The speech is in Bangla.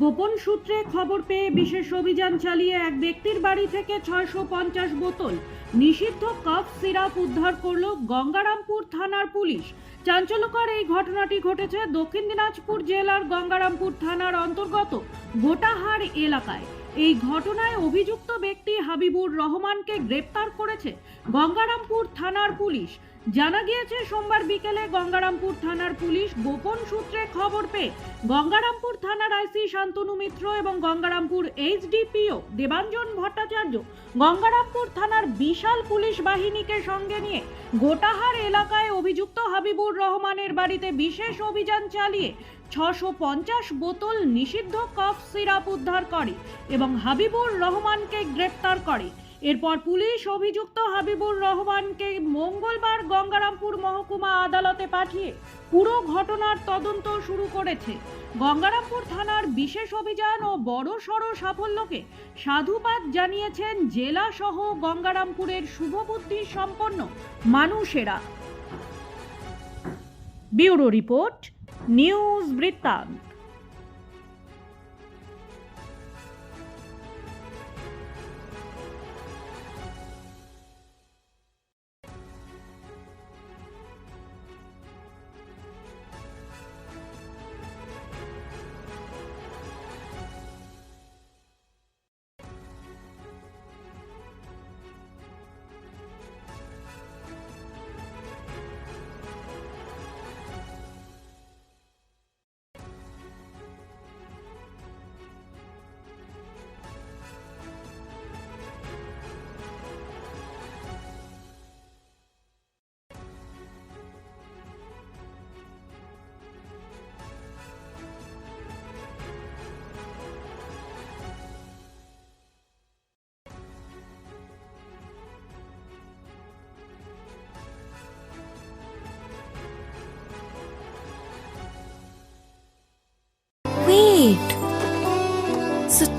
গোপন সূত্রে খবর পেয়ে বিশেষ অভিযান চালিয়ে এক ব্যক্তির বাড়ি থেকে ছয়শো পঞ্চাশ বোতল নিষিদ্ধ কফ সিরাপ উদ্ধার করল গঙ্গারামপুর থানার পুলিশ। চাঞ্চল্যকর এই ঘটনাটি ঘটেছে দক্ষিণ দিনাজপুর জেলার গঙ্গারামপুর থানার অন্তর্গত গোটাহার এলাকায়। এই ঘটনায় অভিযুক্ত ব্যক্তি হাবিবুর রহমানকে গ্রেপ্তার করেছে গঙ্গারামপুর থানার পুলিশ। জানা গিয়েছে, সোমবার বিকেলে গঙ্গারামপুর থানার পুলিশ গোপন সূত্রে খবর পেয়ে গঙ্গারামপুর থানার আইসি শান্তনু মিত্র এবং গঙ্গারামপুর এইচডিপিও দেবাঞ্জন ভট্টাচার্য গঙ্গারামপুর থানার বিশাল পুলিশ বাহিনীকে সঙ্গে নিয়ে গোটাহার এলাকায় অভিযুক্ত হাবিবুর রহমানের বাড়িতে বিশেষ অভিযান চালিয়ে ছশো পঞ্চাশ বোতল নিষিদ্ধ কফ সিরাপ উদ্ধার করে এবং হাবিবুর রহমানকে গ্রেপ্তার করে। এরপর পুলিশ অভিযুক্ত হাবিবুর রহমানকে মঙ্গলবার গঙ্গারামপুর মহকুমা আদালতে পাঠিয়ে পুরো ঘটনার তদন্ত শুরু করেছে। গঙ্গারামপুর থানার বিশেষ অভিযান ও বড় সড় সাফল্যকে সাধুবাদ জানিয়েছেন জেলা সহ গঙ্গারামপুরের শুভবুদ্ধি সম্পন্ন মানুষেরা। ব্যুরো রিপোর্ট, নিউজ বৃত্তান্ত।